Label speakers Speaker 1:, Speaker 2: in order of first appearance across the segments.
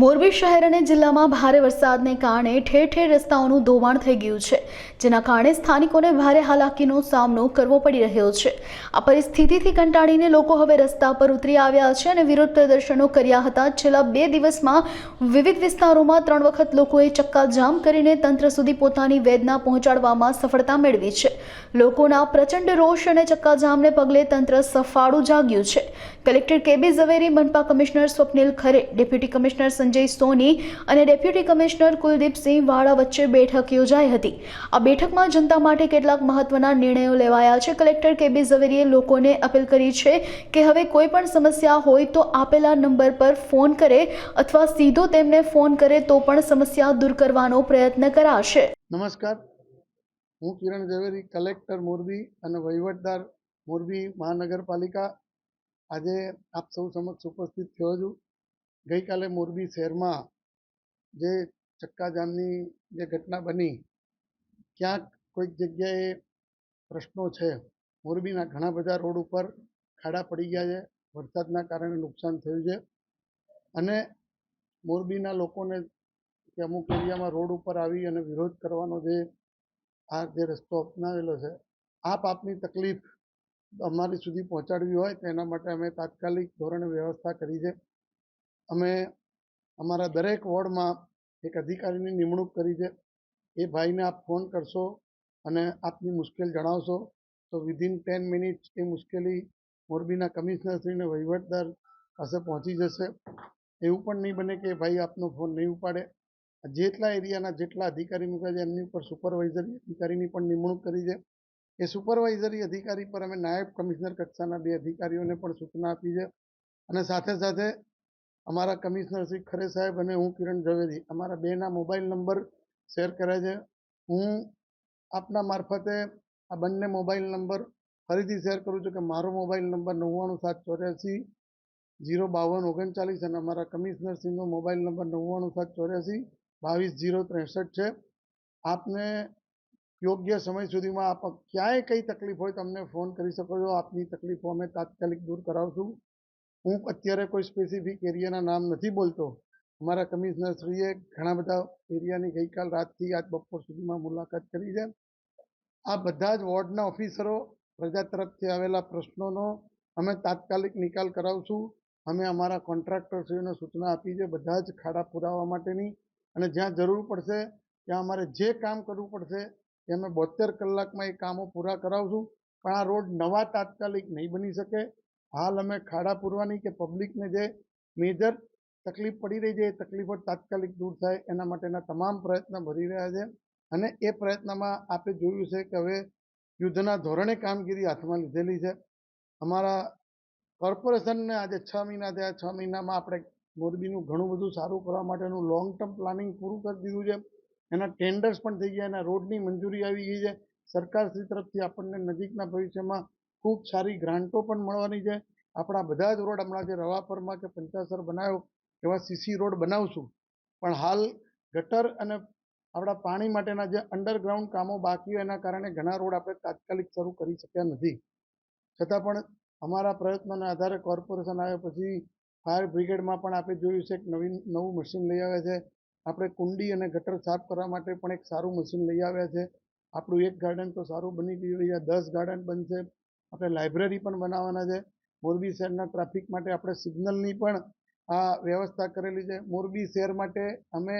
Speaker 1: મોરબી શહેર અને જિલ્લામાં ભારે વરસાદને કારણે ઠેર ઠેર રસ્તાઓનું ધોવાણ થઈ ગયું છે, જેના કારણે સ્થાનિકોને ભારે હાલાકીનો સામનો કરવો પડી રહ્યો છે. આ પરિસ્થિતિથી કંટાળીને લોકો હવે રસ્તા પર ઉતરી આવ્યા છે અને વિરોધ પ્રદર્શનો કર્યા હતા. છેલ્લા બે દિવસમાં વિવિધ વિસ્તારોમાં ત્રણ વખત લોકોએ ચક્કાજામ કરીને તંત્ર સુધી પોતાની વેદના પહોંચાડવામાં સફળતા મેળવી છે. લોકોના પ્રચંડ રોષ અને ચક્કાજામને પગલે તંત્ર સફાળું જાગ્યું છે. Collector કેબી Zaveri, મનપા commissioner Swapnil Khare, deputy commissioner Sanjay સોની અને ડેપ્યુટી કમિશનર કુલદીપસિંહ વાળા વચ્ચે બેઠક યોજાઈ હતી. આ બેઠકમાં જનતા માટે કેટલાક મહત્વના નિર્ણયો લેવાયા છે. કલેક્ટર કેબી ઝવેરીએ લોકોને અપીલ કરી છે કે હવે કોઈ પણ સમસ્યા હોય તો આપેલા નંબર પર ફોન કરે અથવા સીધો તેમને ફોન કરે તો પણ સમસ્યા દૂર કરવાનો પ્રયત્ન કરાશે.
Speaker 2: નમસ્કાર. હું કિરણ ઝવેરી, કલેક્ટર મોરબી અને વહીવટદાર મોરબી મહાનગરપાલિકા. આજે આપ સૌ સમક્ષ ઉપસ્થિત થયો છું. ગઈકાલે મોરબી શહેરમાં જે ચક્કાજામની જે ઘટના બની, ક્યાંક કોઈક જગ્યાએ પ્રશ્નો છે. મોરબીના ઘણા બધા રોડ ઉપર ખાડા પડી ગયા છે. વરસાદના કારણે નુકસાન થયું છે. અને મોરબીના લોકોને કે અમુક એરિયામાં રોડ ઉપર આવી અને વિરોધ કરવાનો જે આ જે રસ્તો અપનાવેલો છે આપ આપની તકલીફ અમારી સુધી પહોંચાડવી હોય તો એના માટે અમે તાત્કાલિક ધોરણે વ્યવસ્થા કરી છે. અમે અમારા દરેક વોર્ડમાં એક અધિકારીની નિમણૂક કરી છે. એ ભાઈને આપ ફોન કરશો અને આપની મુશ્કેલ જણાવશો તો વિધિન ટેન મિનિટ્સ એ મુશ્કેલી મોરબીના કમિશનરશ્રીને વહીવટદાર પાસે પહોંચી જશે. એવું પણ નહીં બને કે ભાઈ આપનો ફોન નહીં ઉપાડે. જેટલા એરિયાના જેટલા અધિકારી મૂક્યા છે, એમની ઉપર સુપરવાઇઝરી અધિકારીની પણ નિમણૂક કરી છે. એ સુપરવાઇઝરી અધિકારી પર અમે નાયબ કમિશનર કક્ષાના બે અધિકારીઓને પણ સૂચના આપી છે. અને સાથે સાથે અમારા કમિશનર શ્રી ખરે સાહેબ અને હું કિરણ ઝવેરી, અમારા બેના મોબાઈલ નંબર શેર કર્યા છે. હું આપના મારફતે આ બંને મોબાઈલ નંબર ફરીથી શેર કરું છું કે મારો મોબાઈલ નંબર નવ્વાણું સાત ચોર્યાસી જીરો બાવન ઓગણચાલીસ અને અમારા કમિશનર શ્રીનો મોબાઈલ નંબર નવ્વાણું સાત ચોર્યાસી બાવીસ જીરો ત્રેસઠ છે. આપને યોગ્ય સમય સુધીમાં આપ ક્યાંય કઈ તકલીફ હોય તો અમને ફોન કરી શકો છો. આપની તકલીફો અમે તાત્કાલિક દૂર કરાવશું. હું અત્યારે કોઈ સ્પેસિફિક એરિયાના નામ નથી બોલતો. અમારા કમિશનરશ્રીએ ઘણા બધા એરિયાની ગઈકાલ રાતથી આજ બપોર સુધીમાં મુલાકાત કરી છે. આ બધા જ વોર્ડના ઓફિસરો પ્રજા તરફથી આવેલા પ્રશ્નોનો અમે તાત્કાલિક નિકાલ કરાવશું. અમે અમારા કોન્ટ્રાક્ટરશ્રીઓને સૂચના આપી છે, બધા જ ખાડા પુરાવા માટેની. અને જ્યાં જરૂર પડશે, ત્યાં અમારે જે કામ કરવું પડશે, એ અમે બોતેર કલાકમાં એ કામો પૂરા કરાવશું. પણ આ રોડ નવા તાત્કાલિક નહીં બની શકે. હાલ અમે ખાડા પૂરવાની કે પબ્લિકને જે મેજર તકલીફ પડી રહી છે, એ તકલીફો તાત્કાલિક દૂર થાય એના માટેના તમામ પ્રયત્ન ભરી રહ્યા છે. અને એ પ્રયત્નમાં આપે જોયું છે કે હવે યુદ્ધના ધોરણે કામગીરી હાથમાં લીધેલી છે. અમારા કોર્પોરેશનને આજે છ મહિના થયા, છ મહિનામાં આપણે મોરબીનું ઘણું બધું સારું કરવા માટેનું લોંગ ટર્મ પ્લાનિંગ પૂરું કરી દીધું છે. એના ટેન્ડર્સ પણ થઈ ગયા, એના રોડની મંજૂરી આવી ગઈ છે. સરકારશ્રી તરફથી આપણને નજીકના ભવિષ્યમાં ખૂબ સારી ગ્રાન્ટો પણ મળવાની છે. આપણા બધા જ રોડ હમણાં જે રવાપરમાં કે પંચાસર બનાવ્યો, એવા સીસી રોડ બનાવશું પણ હાલ ગટર અને આપણા પાણી માટેના જે અંડરગ્રાઉન્ડ કામો બાકી હોય એના કારણે ઘણા રોડ આપણે તાત્કાલિક શરૂ કરી શક્યા નથી. છતાં પણ અમારા પ્રયત્નોના આધારે કોર્પોરેશન આવ્યા પછી ફાયર બ્રિગેડમાં પણ આપણે જોયું છે કે નવીન, નવું મશીન લઈ આવ્યા છે. આપણે કુંડી અને ગટર સાફ કરવા માટે પણ એક સારું મશીન લઈ આવ્યા છે. આપણું એક ગાર્ડન તો સારું બની ગયું છે. દસ ગાર્ડન બનશે. આપણે લાઇબ્રેરી પણ બનાવવાના છે. મોરબી શહેરના ટ્રાફિક માટે આપણે સિગ્નલની પણ આ વ્યવસ્થા કરેલી છે. મોરબી શહેર માટે અમે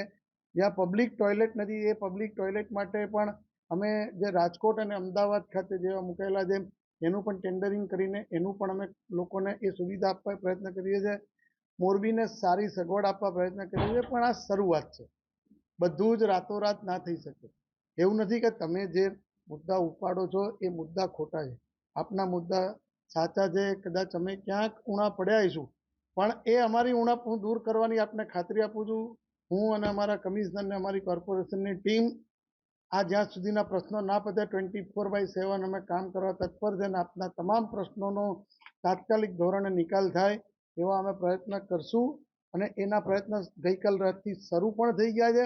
Speaker 2: જ્યાં પબ્લિક ટોયલેટ નથી, એ પબ્લિક ટોયલેટ માટે પણ અમે જે રાજકોટ અને અમદાવાદ ખાતે જેવા મૂકેલા છે, એનું પણ ટેન્ડરિંગ કરીને એનું પણ અમે લોકોને એ સુવિધા આપવા પ્રયત્ન કરીએ છીએ. મોરબીને સારી સગવડ આપવા પ્રયત્ન કરીએ છીએ, પણ આ શરૂઆત છે. બધું જ રાતોરાત ના થઈ શકે. એવું નથી કે તમે જે મુદ્દા ઉપાડો છો, એ મુદ્દા ખોટા છે. આપના મુદ્દા સાચા છે, કદાચ અમે ક્યાંક ઉણા પડ્યા હશું પણ એ અમારી ઉણપ હું દૂર કરવાની આપને ખાતરી આપું છું. હું અને અમારા કમિશનરને, અમારી કોર્પોરેશનની ટીમ આ જ્યાં સુધીના પ્રશ્નો ના પતે, ટ્વેન્ટી ફોર બાય સેવન અમે કામ કરવા તત્પર છે અને આપના તમામ પ્રશ્નોનો તાત્કાલિક ધોરણે નિકાલ થાય એવા અમે પ્રયત્ન કરશું અને એના પ્રયત્ન ગઈકાલ રાતથી શરૂ પણ થઈ ગયા છે.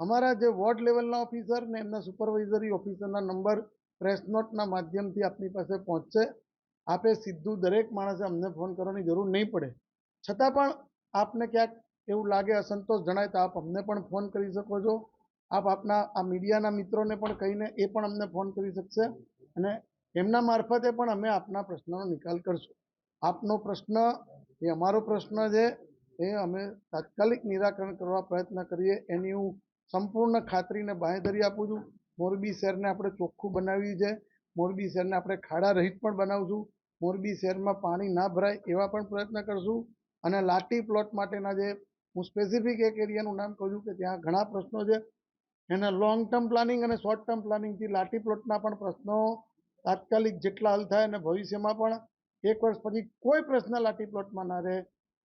Speaker 2: અમારા જે વોર્ડ લેવલના ઓફિસર ને એમના સુપરવાઇઝરી ઓફિસરના નંબર પ્રેસ નોટના માધ્યમથી આપની પાસે પહોંચશે. આપે સીધું દરેક માણસે અમને ફોન કરવાની જરૂર નહીં પડે. છતાં પણ આપને ક્યાંક એવું લાગે અસંતોષ જણાય તો આપ અમને પણ ફોન કરી શકો છો. આપ આપના, આ મીડિયાના મિત્રોને પણ કહીને એ પણ અમને ફોન કરી શકશે અને એમના મારફતે પણ અમે આપના પ્રશ્નનો નિકાલ કરશું. આપનો પ્રશ્ન, એ અમારો પ્રશ્ન છે, એ અમે તાત્કાલિક નિરાકરણ કરવા પ્રયત્ન કરીએ એની હું સંપૂર્ણ ખાતરીને બાંહેધરી આપું છું. મોરબી શહેરને આપણે ચોખ્ખું બનાવ્યું છે. મોરબી શહેરને આપણે ખાડા રહિત પણ બનાવશું. મોરબી શહેરમાં પાણી ના ભરાય એવા પણ પ્રયત્ન કરશું. અને લાટી પ્લોટ માટેના જે હું સ્પેસિફિક એક એરિયાનું નામ કહું છું કે ત્યાં ઘણા પ્રશ્નો છે. એના લોંગ ટર્મ પ્લાનિંગ અને શોર્ટ ટર્મ પ્લાનિંગથી લાટી પ્લોટના પણ પ્રશ્નો તાત્કાલિક જેટલા હલ થાય અને ભવિષ્યમાં પણ એક વર્ષ પછી કોઈ પ્રશ્ન લાટી પ્લોટમાં ના રહે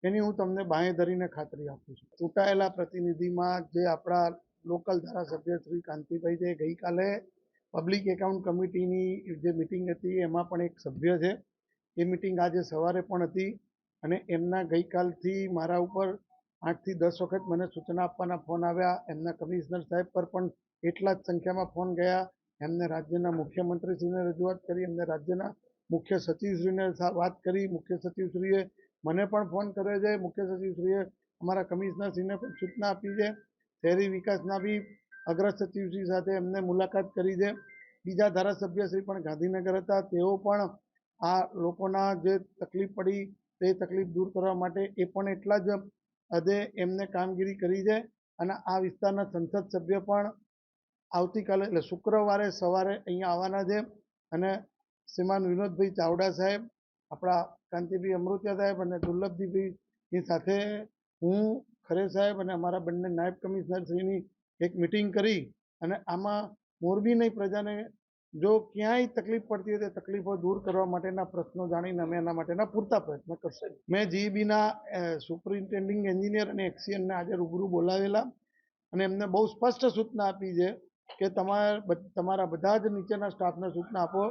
Speaker 2: એની હું તમને બાંહે ધરીને ખાતરી આપું છું. ચૂંટાયેલા પ્રતિનિધિમાં જે આપણા લોકલ ધારાસભ્ય શ્રી કાંતિભાઈ છે ગઈકાલે પબ્લિક એકાઉન્ટ કમિટીની જે મિટિંગ હતી, એમાં પણ એક સભ્ય છે. એ મિટિંગ આજે સવારે પણ હતી અને એમના ગઈકાલથી મારા ઉપર આઠથી દસ વખત મને સૂચના આપવાના ફોન આવ્યા. એમના કમિશનર સાહેબ પર પણ એટલા જ સંખ્યામાં ફોન ગયા. એમને રાજ્યના મુખ્યમંત્રીશ્રીને રજૂઆત કરી, એમને રાજ્યના મુખ્ય સચિવશ્રીને વાત કરી. મુખ્ય સચિવશ્રીએ મને પણ ફોન કર્યો છે. મુખ્ય સચિવશ્રીએ અમારા કમિશનરશ્રીને પણ સૂચના આપી છે. શહેરી વિકાસના બી અગ્ર સચિવશ્રી સાથે એમને મુલાકાત કરી છે. બીજા ધારાસભ્યશ્રી પણ ગાંધીનગર હતા. તેઓ પણ આ લોકોના જે તકલીફ પડી તે તકલીફ દૂર કરવા માટે એ પણ એટલા જ હદે એમને કામગીરી કરી છે અને આ વિસ્તારના સંસદ સભ્ય પણ આવતીકાલે એટલે શુક્રવારે સવારે અહીંયા આવવાના છે અને શ્રીમાન વિનોદભાઈ ચાવડા સાહેબ, આપણા કાંતિભાઈ અમૃત્યા સાહેબ અને દુર્લભજીભાઈની સાથે હું ખરે સાહેબ અને અમારા બંને નાયબ કમિશનરશ્રીની એક મિટિંગ કરી અને આમાં મોરબીની પ્રજાને જો ક્યાંય તકલીફ પડતી હોય તો તકલીફો દૂર કરવા માટેના પ્રશ્નો જાણીને અમે એના માટેના પૂરતા પ્રયત્ન કરશે. મેં જીઈબીના સુપરિન્ટેન્ડિંગ એન્જિનિયર અને એક્સિયનને આજે રૂબરૂ બોલાવેલા અને એમને બહુ સ્પષ્ટ સૂચના આપી છે કે તમારા તમારા બધા જ નીચેના સ્ટાફને સૂચના આપો.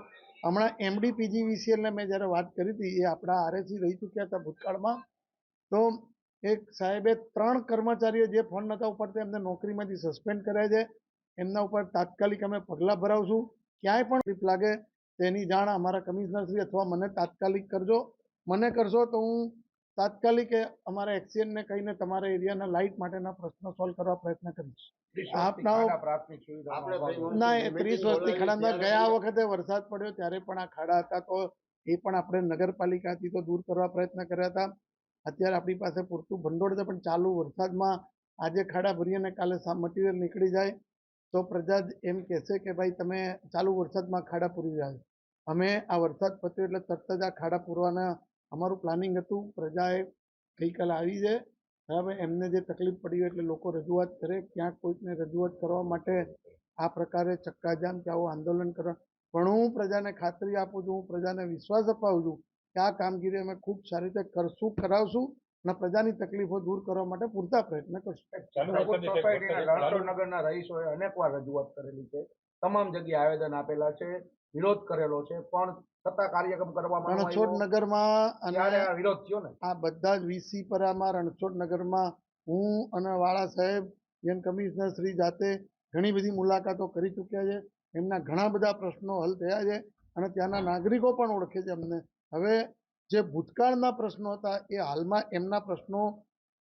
Speaker 2: હમણાં એમડી પીજીવીસીએલને મેં જ્યારે વાત કરી હતી એ આપણા આરએસી રહી ચૂક્યા હતા ભૂતકાળમાં. તો એક સાહેબે ત્રણ કર્મચારીઓ જે ફોન નહોતા ઉપાડતા એમને નોકરીમાંથી સસ્પેન્ડ કર્યા છે. એમના ઉપર તાત્કાલિક અમે પગલાં ભરાવશું. ક્યાંય પણ ટ્રીપ લાગે તેની જાણ અમારા કમિશનરશ્રી અથવા મને તાત્કાલિક કરજો. મને કરશો તો હું તાત્કાલિક અમારા એક્સિયનને કહીને તમારા એરિયાના લાઇટ માટેના પ્રશ્નો સોલ્વ કરવા પ્રયત્ન કરીશ. આપના
Speaker 3: પ્રાથમિક સુવિધાનો
Speaker 4: આપણે.
Speaker 2: ના એ ત્રીસ વર્ષથી ખાડામાં ગયા વખતે વરસાદ પડ્યો ત્યારે પણ આ ખાડા હતા તો એ પણ આપણે નગરપાલિકાથી તો દૂર કરવા પ્રયત્ન કર્યા હતા. અત્યારે આપણી પાસે પૂરતું ભંડોળ છે, પણ ચાલુ વરસાદમાં આજે ખાડા ભરી અને કાલે મટીરિયલ નીકળી જાય, તો પ્રજા જ એમ કહેશે કે ભાઈ, તમે ચાલુ વરસાદમાં ખાડા પૂરી જાય અમે આ વરસાદ પત્યો એટલે તરત જ આ ખાડા પૂરવાના અમારું પ્લાનિંગ હતું. પ્રજાએ ગઈકાલે આવી છે, બરાબર? એમને જે તકલીફ પડી હોય એટલે લોકો રજૂઆત કરે, ક્યાંક કોઈકને રજૂઆત કરવા માટે આ પ્રકારે ચક્કાજામ કે આવું આંદોલન કરવા. પણ હું પ્રજાને ખાતરી આપું છું, હું પ્રજાને વિશ્વાસ અપાવું છું કે આ કામગીરી અમે ખૂબ સારી રીતે કરશું કરાવશું અને પ્રજાની તકલીફો દૂર કરવા માટે પૂરતા પ્રયત્ન કરશું.
Speaker 3: નગરના રહીશોએ અનેક વાર રજૂઆત કરેલી છે. તમામ જગ્યાએ આવેદન આપેલા છે વિરોધ કરેલો છે પણ છતાં કાર્યક્રમ કરવામાં
Speaker 2: રણછોડ નગરમાં અને
Speaker 3: વિરોધ થયો ને?
Speaker 2: આ બધા જ વીસી પરામાં રણછોડ નગરમાં હું અને વાળા સાહેબ જેમ કમિશનર શ્રી જાતે ઘણી બધી મુલાકાતો કરી ચૂક્યા છે. એમના ઘણા બધા પ્રશ્નો હલ થયા છે અને ત્યાંના નાગરિકો પણ ઓળખે છે અમને. હવે જે ભૂતકાળના પ્રશ્નો હતા, એ હાલમાં એમના પ્રશ્નો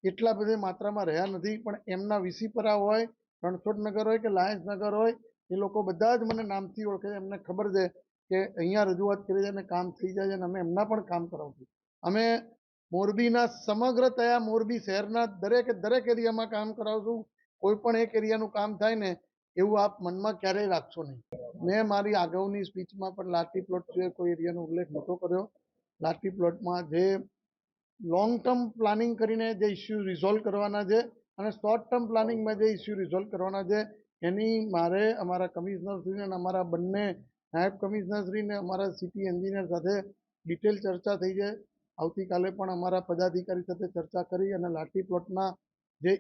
Speaker 2: એટલા બધી માત્રામાં રહ્યા નથી, પણ એમના વિસીપરા હોય, રણછોડ નગર હોય કે લાયન્સ નગર હોય, એ લોકો બધા જ મને નામથી ઓળખે છે. એમને ખબર છે કે અહીંયા રજૂઆત કરી છે અને કામ થઈ જાય છે અને અમે એમના પણ કામ કરાવશું. અમે મોરબીના સમગ્ર તયા મોરબી શહેરના દરેકે, દરેક એરિયામાં કામ કરાવશું. કોઈ પણ એક એરિયાનું કામ થાય ને એવું આપ મનમાં ક્યારેય રાખશો નહીં. મેં મારી અગાઉની સ્પીચમાં પણ લાઠી પ્લોટ સિવાય કોઈ એરિયાનો ઉલ્લેખ નહોતો કર્યો. લાઠી પ્લોટમાં જે લોંગ ટર્મ પ્લાનિંગ કરીને જે ઇસ્યુ રિઝોલ્વ કરવાના છે અને શોર્ટ ટર્મ પ્લાનિંગમાં જે ઇસ્યુ રિઝોલ્વ કરવાના છે, એની મારે અમારા કમિશનરશ્રીને અને અમારા બંને નાયબ કમિશનરશ્રીને, અમારા સિટી એન્જિનિયર સાથે ડિટેલ ચર્ચા થઈ છે. આવતીકાલે પણ અમારા પદાધિકારી સાથે ચર્ચા કરી અને લાઠી પ્લોટના જે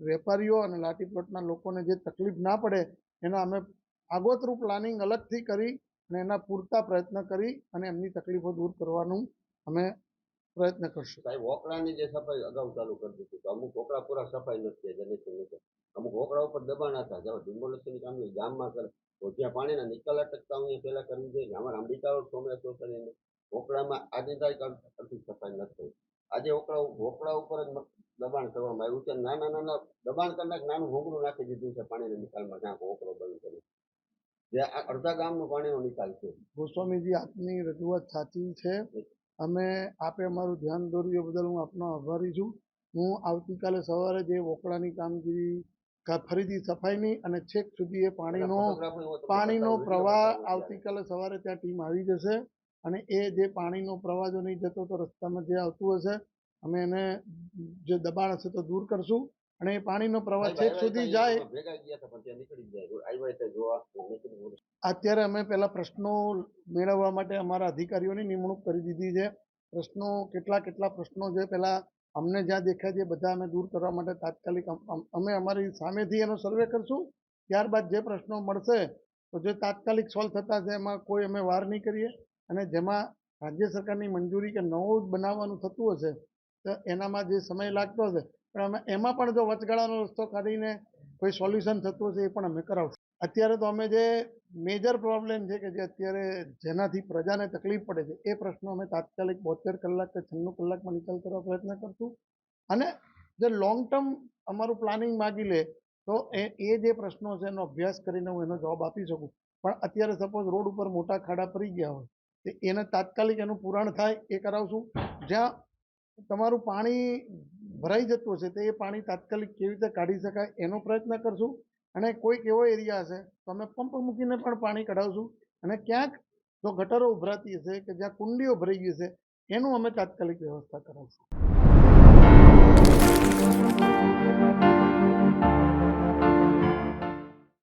Speaker 2: વેપારીઓ અને લાઠી પ્લોટના લોકોને જે તકલીફ ના પડે, એના અમે આગોતરું પ્લાનિંગ અલગથી કરી અને એના પૂરતા પ્રયત્ન કરી અને એમની તકલીફો દૂર કરવાનું અમે પ્રયત્ન કરશું.
Speaker 4: સાહેબ, વોકડાની જે સફાઈ અગાઉ ચાલુ કરી દીધી તો અમુક વોકડા પૂરા સફાઈ નથી જેની અમુક વોકડા ઉપર દબાણ હતા જ્યારે ડિમોલેશનની કામની ગામમાં કરે તો જ્યાં પાણીના નિકાલ અટકતા હું પહેલાં કરવી જોઈએ અમારા અંબિકા સોમનાથ કરીને વોકડામાં આજે તારીખ અડધી સફાઈ નથી આજે ઓકળા ઓકળા ઉપર જ દબાણ કરવામાં આવ્યું છે. નાના નાના દબાણ કરનાર નાનું ભોગરું નાખી દીધું છે પાણીના નિકાલમાં જ્યાં ઓકળો બંધ કર્યો. જે આ અડધા ગામનું પાણીનો નિકાલ છે
Speaker 2: ગોસ્વામીજી આપની રજૂઆત સાચી છે. અમે આપે અમારું ધ્યાન દોર્યું એ બદલ હું આપનો આભારી છું. હું આવતીકાલે સવારે જે વોકળાની કામગીરી ફરીથી સફાઈની અને છેક સુધી એ પાણીનો પાણીનો પ્રવાહ આવતીકાલે સવારે ત્યાં ટીમ આવી જશે. અને એ જે પાણીનો પ્રવાહ જો નહીં જતો તો રસ્તામાં જે આવતું હશે અમે એને જે દબાણ હશે તો દૂર કરશું અને એ પાણીનો પ્રવાહ છેક સુધી જાય. અત્યારે અમે પહેલા પ્રશ્નો મેળવવા માટે અમારા અધિકારીઓની નિમણૂક કરી દીધી છે. પ્રશ્નો કેટલા કેટલા પ્રશ્નો છે પહેલા અમને જ્યાં દેખાય છે બધા અમે દૂર કરવા માટે તાત્કાલિક અમે અમારી સામેથી એનો સર્વે કરશું. ત્યારબાદ જે પ્રશ્નો મળશે તો જે તાત્કાલિક સોલ્વ થતા છે એમાં કોઈ અમે વાર નહીં કરીએ. અને જેમાં રાજ્ય સરકારની મંજૂરી કે નવું બનાવવાનું થતું હશે, તો એનામાં જે સમય લાગતો હશે, પણ અમે એમાં પણ જો વચગાળાનો રસ્તો કાઢીને કોઈ સોલ્યુશન થતું હશે એ પણ અમે કરાવશું. અત્યારે તો અમે જે મેજર પ્રોબ્લેમ છે કે જે અત્યારે જેનાથી પ્રજાને તકલીફ પડે છે, એ પ્રશ્નો અમે તાત્કાલિક બોતેર કલાક કે છન્નું કલાકમાં નિકાલ કરવા પ્રયત્ન કરશું. અને જે લોંગ ટર્મ અમારું પ્લાનિંગ માગી લે, તો એ એ જે પ્રશ્નો છે એનો અભ્યાસ કરીને હું એનો જવાબ આપી શકું. પણ અત્યારે સપોઝ રોડ ઉપર મોટા ખાડા પડી ગયા હોય એને તાત્કાલિક એનું પૂરણ થાય એ કરાવશું. જ્યાં તમારું પાણી ભરાઈ જતું હશે તો એ પાણી તાત્કાલિક કેવી રીતે કાઢી શકાય એનો પ્રયત્ન કરશું. અને કોઈક એવો એરિયા હશે તો અમે પંપ મૂકીને પણ પાણી કઢાવશું. અને ક્યાંક જો ગટરો ઉભરાતી હશે કે જ્યાં કુંડીઓ ભરાઈ ગઈ હશે, એનું અમે તાત્કાલિક વ્યવસ્થા કરાવશું.